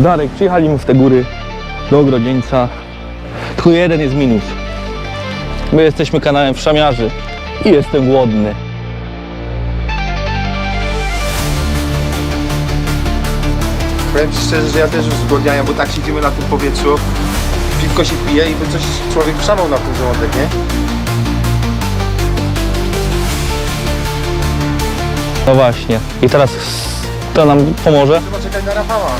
Darek, przyjechaliśmy w te góry do Ogrodzieńca. Tylko jeden jest minus. My jesteśmy kanałem wszamiarzy i jestem głodny. Powiem Ci szczerze, że ja też już zgłodniałem, bo tak siedzimy na tym powietrzu, piwko się pije i by coś człowiek szamał na ten żołądek, nie? No właśnie. I teraz to nam pomoże. Trzeba czekać na Rafała.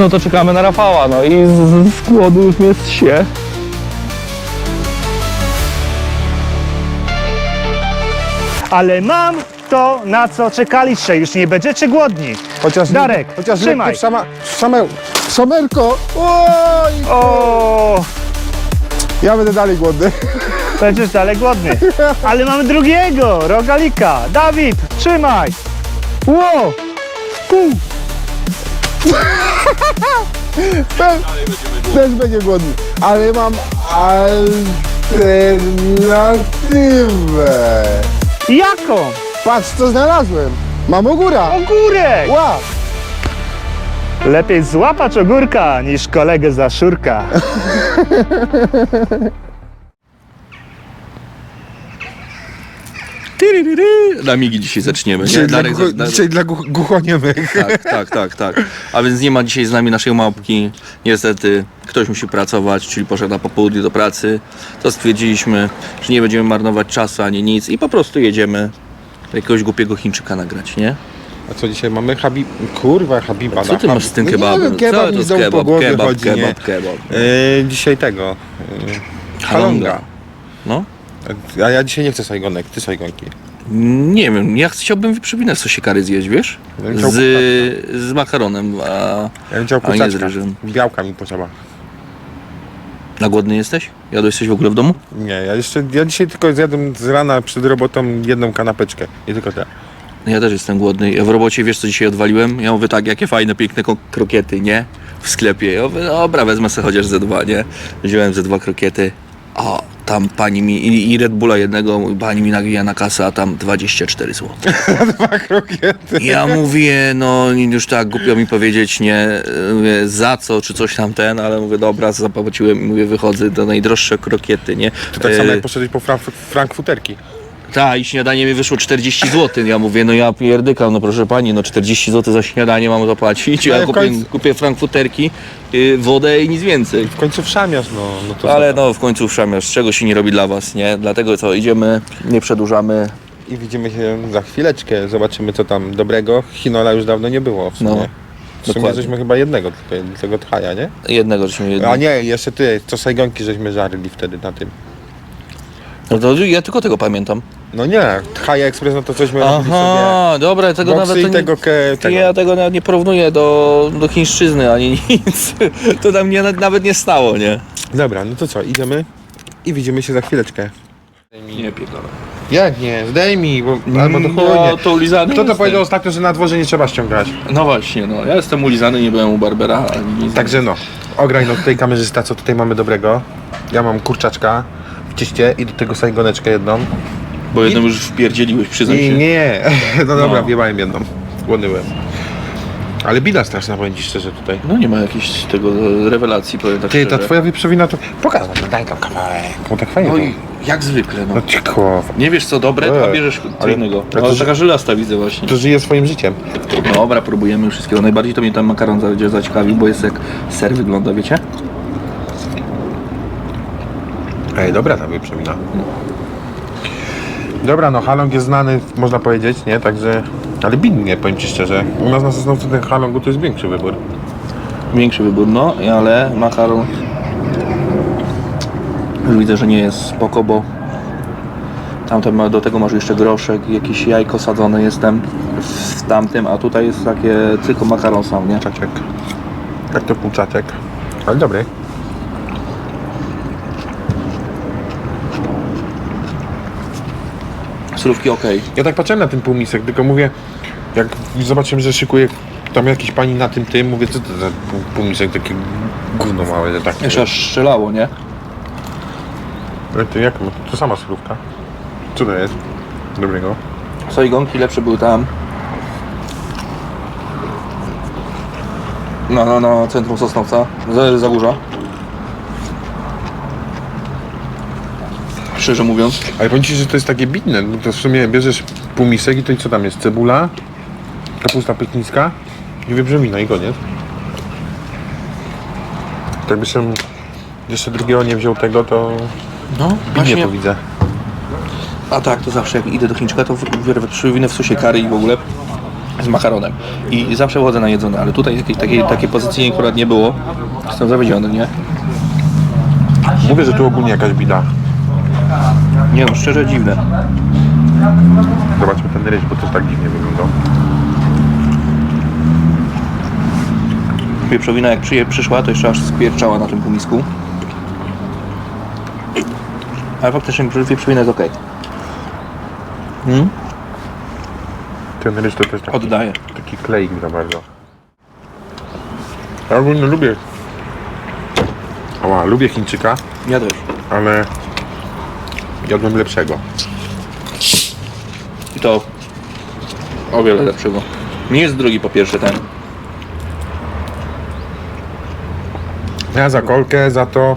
No to czekamy na Rafała, no i z, z głodu już jest się. Ale mam to, na co czekaliście. Już nie będziecie głodni. Chociaż Darek, chociaż trzymaj. lekkie Szama, szamę, szamerko! Oj! O, Ja będę dalej głodny. będziesz dalej głodny. Ale mamy drugiego, rogalika. Dawid, trzymaj. Ło! Też, będzie głodny. Ale mam alternatywę. Jaką? Patrz co znalazłem. Mam ogóra. Ogórek. Ła! Lepiej złapać ogórka niż kolegę za szurka. Na migi dzisiaj zaczniemy. Dzisiaj nie? dla, za- da- dzisiaj dla głuchoniemych. Tak, tak, tak, tak. A więc nie ma dzisiaj z nami naszej małpki. Niestety ktoś musi pracować, czyli poszedł na popołudnie do pracy. To stwierdziliśmy, że nie będziemy marnować czasu ani nic i po prostu jedziemy jakiegoś głupiego Chińczyka nagrać, nie? A co dzisiaj mamy? Habib... Kurwa, Habiba. Co ty masz z tym No kebabem? wiem, kebab Co mi dołu po kebab, głowie kebab, chodzi, kebab, nie? kebab. E, dzisiaj tego. E, halonga. No. A ja dzisiaj nie chcę sajgonek, ty sajgonki. Nie wiem, ja chciałbym przypinać sosie kary zjeść, wiesz? Ja bym chciał Z, z makaronem, a Ja bym chciał A nie z kurczaczka. ryżem. Białka mi potrzeba. na głodny jesteś? Jadłeś coś w ogóle w domu? Nie, ja jeszcze, ja dzisiaj tylko zjadłem z rana przed robotą jedną kanapeczkę. I tylko te. Ja też jestem głodny. Ja w robocie wiesz co dzisiaj odwaliłem? Ja mówię tak, jakie fajne, piękne ko- krokiety, nie? W sklepie. Ja mówię, dobra, wezmę sobie chociaż ze dwa, nie? Wziąłem ze dwa krokiety. A tam pani mi, i, i Red Bulla jednego, pani mi nawija na kasę, a tam 24 zł. Dwa krokiety. Ja mówię, no już tak głupio mi powiedzieć, nie, mówię, za co, czy coś tam ten, ale mówię, dobra, zapłaciłem i mówię, wychodzę do najdroższe krokiety, nie? To tak samo E, jak poszedłeś po frank frankfuterki. Tak, i śniadanie mi wyszło 40 zł. Ja mówię, no ja pierdykam, no proszę pani, no 40 zł za śniadanie mam zapłacić. No Ja i w kupię, końcu- kupię frankfuterki, yy, wodę i nic więcej. W końcu wszamiasz, no. no to Ale no w końcu wszamiasz, czego się nie robi dla was, nie? Dlatego co, idziemy, nie przedłużamy. I widzimy się za chwileczkę, zobaczymy co tam dobrego. Chinola już dawno nie było w sumie. No, w sumie dokładnie. żeśmy chyba jednego tylko, tego tchaja, nie? Jednego żeśmy jedli. A nie, jeszcze ty, co sajgonki żeśmy żarli wtedy na tym. No to ja tylko tego pamiętam. No nie, Tchaja Express, no to cośmy robili sobie. Aha, dobra, tego Boksy nawet i nie, tego, ke, tego. Ja tego nawet nie porównuję do, do chińszczyzny ani nic. To tam mnie na- nawet nie stało, nie? Dobra, no to co, idziemy i widzimy się za chwileczkę. Nie pierdolę. Jak nie? Zdejmij, bo albo chuj No to ulizany Kto to jestem. powiedział ostatnio, że na dworze nie trzeba ściągać? No właśnie, no. Ja jestem ulizany, nie byłem u Barbera, ani nic. Także no, ograj no tutaj kamerzysta, co tutaj mamy dobrego. Ja mam kurczaczka w cieście i do tego sajgoneczkę jedną. Bo jedną już wpierdzieliłeś, przyznaj I się. nie, no dobra, No. wjebałem jedną. Byłem. Ale bida straszna, powiem ci szczerze tutaj. No nie ma jakiejś tego e, rewelacji, powiem tak Ty, ta szczerze. twoja wieprzowina to... Pokaż, no daj tam kawałek. No tak fajnie No i jak zwykle, no. No ci kurwa. Nie wiesz co dobre, to Ej, bierzesz co ale- innego. ale No to- taka żylasta widzę właśnie. To żyje swoim życiem. Dobra, próbujemy wszystkiego. Najbardziej to mnie ten makaron będzie zaciekawił, bo jest jak ser wygląda, wiecie? Ej, dobra ta wieprzowina. Dobra, no halong jest znany, można powiedzieć, nie? Także... Ale bidnie, powiem ci szczerze. U nas na Sosnowcu ten halongu to jest większy wybór. Większy wybór, no, ale makaron już widzę, że nie jest spoko, bo tamten ma, do tego masz jeszcze groszek, jakieś jajko sadzone jestem w tamtym, a tutaj jest takie tylko makaron sam, nie? Czaczek. Jak to półczaczek. Ale dobry. Surówki ok. Ja tak patrzyłem na ten półmisek, tylko mówię, jak zobaczyłem, że szykuje tam jakiś pani na tym tym, mówię, co to za pół- półmisek, takie gówno małe, że tak. Jeszcze aż strzelało, nie? Ale to jak, to sama surówka. Co to jest? Dobrego. Sojgonki lepsze były tam. na, na, na centrum Sosnowca, za, Zagórza. Szczerze mówiąc, Ale powiem ci, że to jest takie bitne. No to w sumie bierzesz półmisek i to i co tam jest? Cebula, kapusta pyknicka i wieprzowina i koniec. Tak by się jeszcze drugiego nie wziął tego, to no nie właśnie, to widzę. a tak, to zawsze jak idę do Chińczyka, to biorę wieprzowinę w sosie curry i w ogóle z makaronem. I zawsze chodzę na jedzone, ale tutaj jakiejś takiej, takiej pozycji akurat nie było. Jestem zawiedziony, nie? Mówię, że tu ogólnie jakaś bida. Nie no, szczerze dziwne. Zobaczmy ten ryż, bo też tak dziwnie wyglądał. Wieprzowina jak przyje, przyszła, to jeszcze aż spierczała na tym półmisku. Ale faktycznie wieprzowina jest ok. Hmm? Ten ryż to też taki, Oddaję. taki kleik za bardzo. Ja ogólnie lubię... Ała, lubię Chińczyka, Ja też. ale jadłem lepszego. I to o wiele lepszego. Nie jest drogi po pierwsze ten. Ja za kolkę, za to,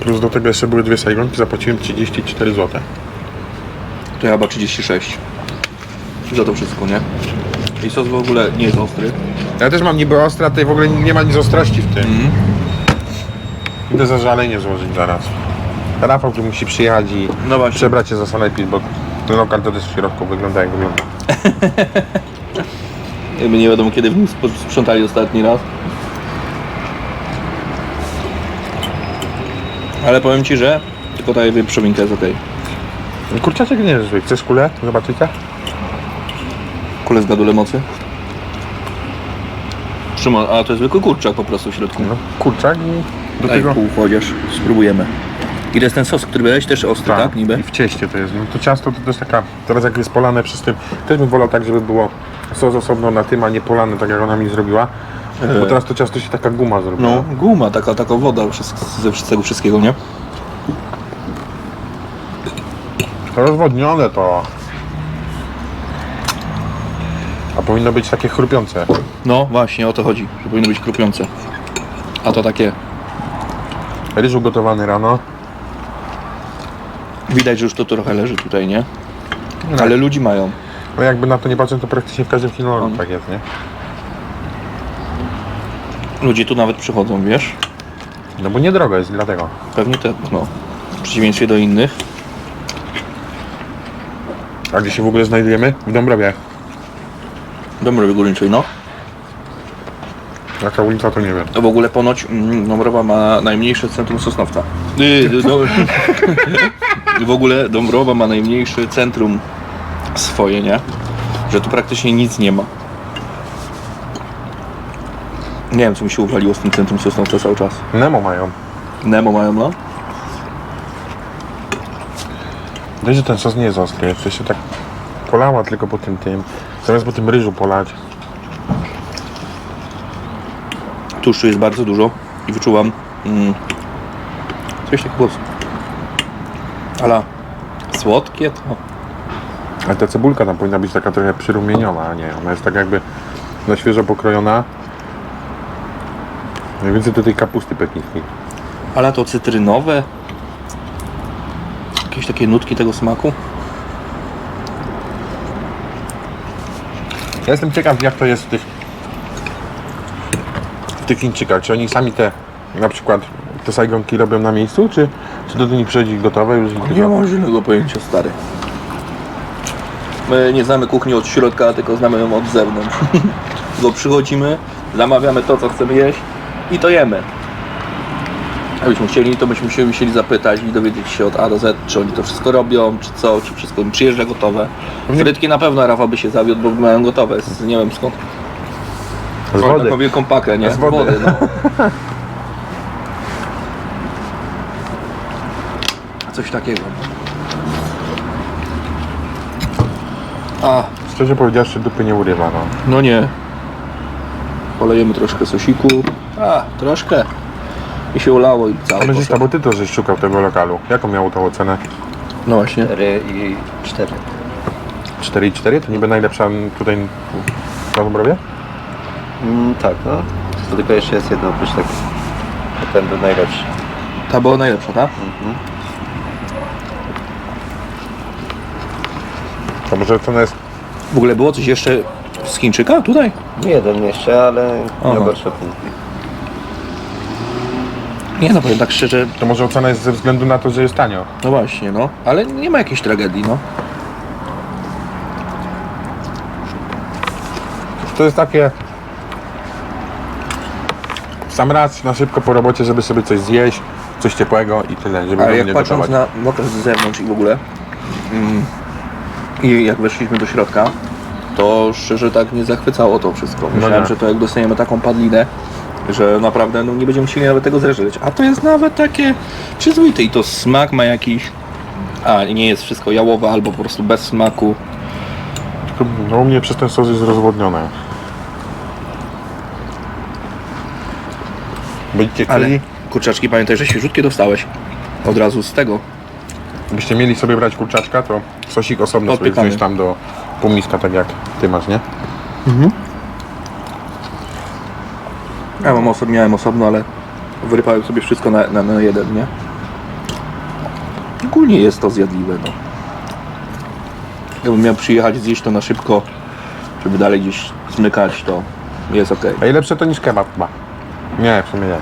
plus do tego jeszcze były dwie sajgonki, zapłaciłem 34 zł. To ja chyba 36. Za to wszystko, nie? I sos w ogóle nie jest ostry. Ja też mam niby ostra, tutaj w ogóle nie ma nic ostrości w tym. Mhm. Idę zażalenie złożyć zaraz. Rafał tu musi przyjechać i No właśnie. przebrać się za sanepid, bo ten lokal to też w środku wygląda jak wygląda. Jakby nie wiadomo kiedy w nim sp- sprzątali ostatni raz. Ale powiem Ci, że tylko ta wieprzowinka jest ok. Kurczaczek nie jest zły. Chcesz kulę? Zobaczycie? Kule z gadule mocy. Szymon, a to jest zwykły kurczak po prostu w środku. No, kurczak i do Daj tego... pół chociaż, spróbujemy. Ile jest ten sos, który brałeś? Też ostry, tak? Niby? I w cieście to jest. No to ciasto to też taka, teraz jak jest polane przez tym, też bym wolał tak, żeby było sos osobno na tym, a nie polane tak jak ona mi zrobiła. Bo teraz to ciasto się taka guma zrobiła. No, guma, taka, taka woda ze wszystkiego, wszystkiego, nie? To rozwodnione to. A powinno być takie chrupiące. No, właśnie, o to chodzi, że powinno być krupiące. A to takie, Ryż ugotowany rano. Widać, że już to trochę leży tutaj, nie? Ale ludzi mają. No jakby na to nie patrzę, to praktycznie w każdym kinologu On. tak jest, nie? Ludzie tu nawet przychodzą, wiesz? No bo niedrogo jest, dlatego. Pewnie te, no, w przeciwieństwie do innych. A gdzie się w ogóle znajdujemy? W Dąbrowie. Dąbrowy Górniczej, no. Jaka ulica to nie wiem. To w ogóle ponoć mm, Dąbrowa ma najmniejsze centrum Sosnowca. Yy, do, w ogóle Dąbrowa ma najmniejsze centrum swoje, nie? Że tu praktycznie nic nie ma. Nie wiem, co mi się uwaliło z tym centrum Sosnowca cały czas. Nemo mają. Nemo mają, no? Wiesz, że ten sos nie jest ostry. To się tak polała tylko po tym tym. Zamiast po tym ryżu polać. Tłuszczu jest bardzo dużo i wyczuwam mm, coś takiego ala słodkie to Ale ta cebulka tam powinna być taka trochę przyrumieniona, a nie. Ona jest tak jakby na świeżo pokrojona. Najwięcej do tej kapusty peknickiej. ale to cytrynowe jakieś takie nutki tego smaku Ja jestem ciekaw jak to jest w tych w tych Chińczykach. Czy oni sami te na przykład te sajgonki robią na miejscu, czy, czy do nich przychodzi gotowe już nie mam zielonego pojęcia stary my nie znamy kuchni od środka tylko znamy ją od zewnątrz tylko przychodzimy zamawiamy to co chcemy jeść i to jemy Jakbyśmy chcieli, to byśmy się musieli zapytać i dowiedzieć się od A do Z, czy oni to wszystko robią, czy co, czy wszystko im przyjeżdża gotowe. Pewnie- Frytki na pewno Rafał by się zawiódł, bo mają gotowe, z, nie wiem skąd. Z wody. Taką wielką pakę, nie? Z wody. no. Coś takiego. A, Szczerze powiedziawszy dupy nie urywa, no. no nie. Polejemy troszkę sosiku. A, troszkę. I się ulało i całe Kamerzysta, poszło. bo ty to żeś szukał tego lokalu. Jaką miało tą ocenę? No właśnie. 4 i 4. 4,4? To niby najlepsza tutaj na Dąbrowie? Mm, tak, no. To tylko jeszcze jest jedno oprócz tego. Ten był najlepszy. Ta była najlepsza, tak? To może cena jest... W ogóle było coś jeszcze z Chińczyka tutaj? Jeden jeszcze, ale Aha. nie. Nie no, powiem tak szczerze, To może ocena jest ze względu na to, że jest tanio. no właśnie, no. Ale nie ma jakiejś tragedii, no. To jest takie... w Sam raz na szybko po robocie, żeby sobie coś zjeść, coś ciepłego i tyle, żeby Ale jak mnie patrząc gotować. na lokal z zewnątrz i w ogóle mm, i jak weszliśmy do środka, to szczerze tak nie zachwycało to wszystko. Myślałem, nie. że to jak dostaniemy taką padlinę, że naprawdę no, nie będziemy chcieli nawet tego zreżyć. A to jest nawet takie przyzwoite i to smak ma jakiś... A, nie jest wszystko jałowe albo po prostu bez smaku. Tylko, No u mnie przez ten sos jest rozwodnione. Będziecie Ale kurczaczki pamiętaj, że świeżutkie dostałeś. Od razu z tego. Byście mieli sobie brać kurczaczka, to sosik osobno sobie wziąć tam do półmiska, tak jak ty masz, nie? Ja mam oso- miałem osobno, ale wyrypałem sobie wszystko na, na, na jeden, nie? Ogólnie jest to zjadliwe, no. Jakbym miał przyjechać zjeść to na szybko, żeby dalej gdzieś zmykać, to jest ok. A i lepsze to niż kebab chyba. Nie, w sumie nie.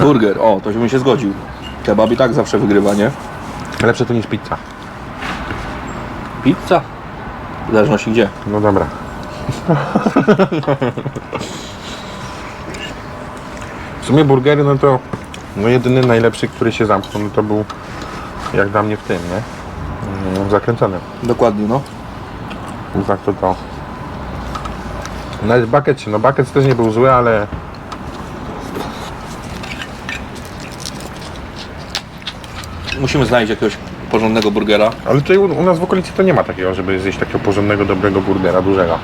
Burger, o, to bym się zgodził. Kebab i tak zawsze wygrywa, nie? Lepsze to niż pizza. Pizza? W zależności gdzie. No dobra. W sumie burgery, no to no jedyny najlepszy, który się zamknął, no to był jak dla mnie w tym, nie? Mm, Zakręcony. Dokładnie, no. Tak to to. Nawet bucket, no bucket też nie był zły, ale Musimy znaleźć jakiegoś porządnego burgera. ale tutaj u, u nas w okolicy to nie ma takiego, żeby zjeść takiego porządnego, dobrego burgera, dużego.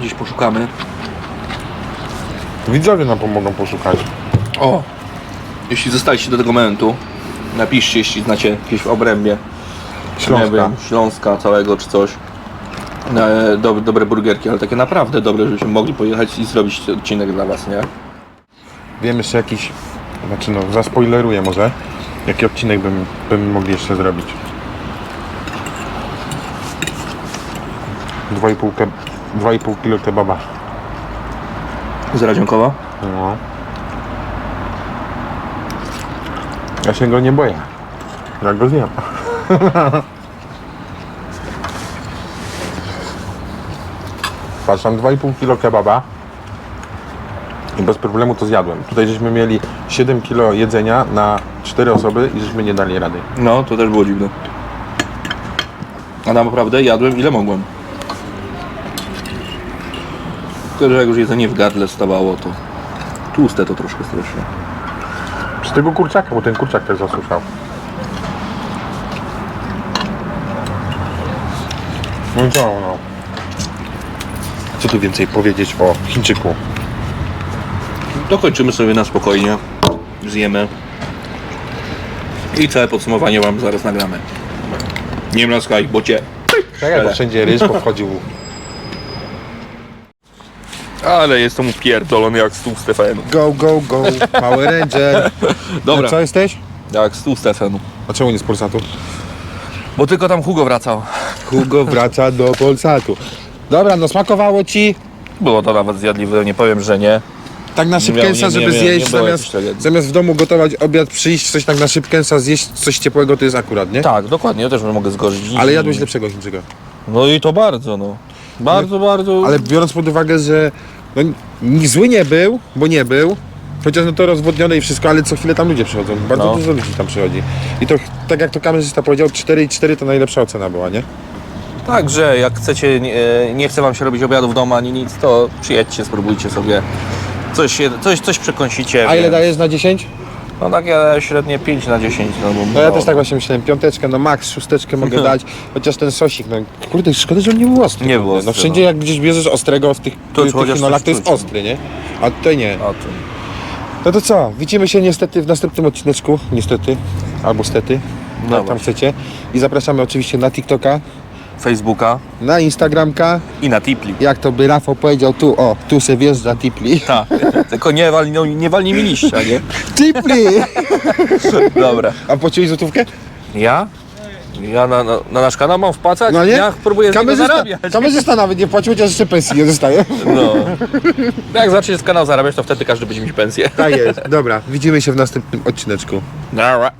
Gdzieś poszukamy. Widzowie nam pomogą poszukać. O! Jeśli zostaliście do tego momentu, napiszcie, jeśli znacie jakieś w obrębie. Śląska. Nie wiem, Śląska całego czy coś. E, dobre, dobre burgerki, ale takie naprawdę dobre, żebyśmy mogli pojechać i zrobić odcinek dla Was, nie? Wiem jeszcze jakiś, znaczy no, zaspoileruję może, jaki odcinek bym, bym mogli jeszcze zrobić. 2,5 ke, 2,5 kilo kebaba. Z Radzionkowa? No. Ja się go nie boję. Ja go zjem. Patrz, mam 2,5 kilo kebaba. I bez problemu to zjadłem. Tutaj żeśmy mieli 7 kilo jedzenia na 4 osoby i żeśmy nie dali rady. No, to też było dziwne. A naprawdę jadłem ile mogłem. Tylko, że jak już jedzenie w gardle stawało, to tłuste to troszkę strasznie. Z tego kurczaka, bo ten kurczak też zasuszał. No i co, no. Co tu więcej powiedzieć o Chińczyku? Dokończymy sobie na spokojnie. Zjemy. I całe podsumowanie Wam zaraz nagramy. Nie mlaskaj, bo Cię... Tak, bo wszędzie ryż powchodził. Ale jestem upierdolony jak stół Stefanu. Go, go, go, Power Ranger. Dobra, Co jesteś? jak stół Stefanu. A czemu nie z Polsatu? Bo tylko tam Hugo wracał. Hugo wraca do Polsatu. Dobra, no smakowało ci? Było to nawet zjadliwe, nie powiem, że nie. Tak na Nie szybkęsa, nie- żeby nie- nie zjeść, było zamiast, tragedii. zamiast w domu gotować obiad, przyjść, coś tak na szybkęsa, zjeść coś ciepłego, to jest akurat, nie? Tak, dokładnie, ja też mogę zgodzić. Ale jadłeś lepszego Chińczyka. No i to bardzo, no. Bardzo, bardzo. Ale biorąc pod uwagę, że no, n- zły nie był, bo nie był, chociaż no to rozwodnione i wszystko, ale co chwilę tam ludzie przychodzą. Bardzo No. dużo ludzi tam przychodzi. I to, tak jak to kamerzysta powiedział, 4,4 to najlepsza ocena była, nie? Także jak chcecie, nie, nie chce wam się robić obiadu w domu ani nic, to przyjedźcie, spróbujcie sobie. Coś, coś, coś przekąsicie. A ile więc- dajesz na 10? No takie średnie 5 na 10. No, bo, No ja też tak właśnie myślałem, piąteczkę, no max, szósteczkę mogę dać, chociaż ten sosik, no kurde, szkoda, że on nie był ostry. Nie kurde. był ostry, No wszędzie no. jak gdzieś bierzesz ostrego w tych, tych chociaż chinolach, coś to jest czuć, no. ostry, nie? A tutaj nie. O tym. No to co, widzimy się niestety w następnym odcineczku, niestety, albo stety, jak No tam właśnie. chcecie. I zapraszamy oczywiście na TikToka, Facebooka Na Instagramka, i na Tipli. jak to by Rafał powiedział, tu, o, tu se wjeżdża Tipli. Tak, tylko nie walnij, no, nie walnij mi liścia, nie? Tipli! Dobra. A płaciłeś złotówkę? Ja? Ja na, na, na nasz kanał mam wpłacać? No nie? Ja próbuję z niego Kamerzysta, zarabiać. kamerzysta nawet nie płacił, chociaż jeszcze pensji nie dostaje. No. Jak zacznie z kanał zarabiać, to wtedy każdy będzie mieć pensję. Tak jest, dobra, widzimy się w następnym odcineczku. Dobra.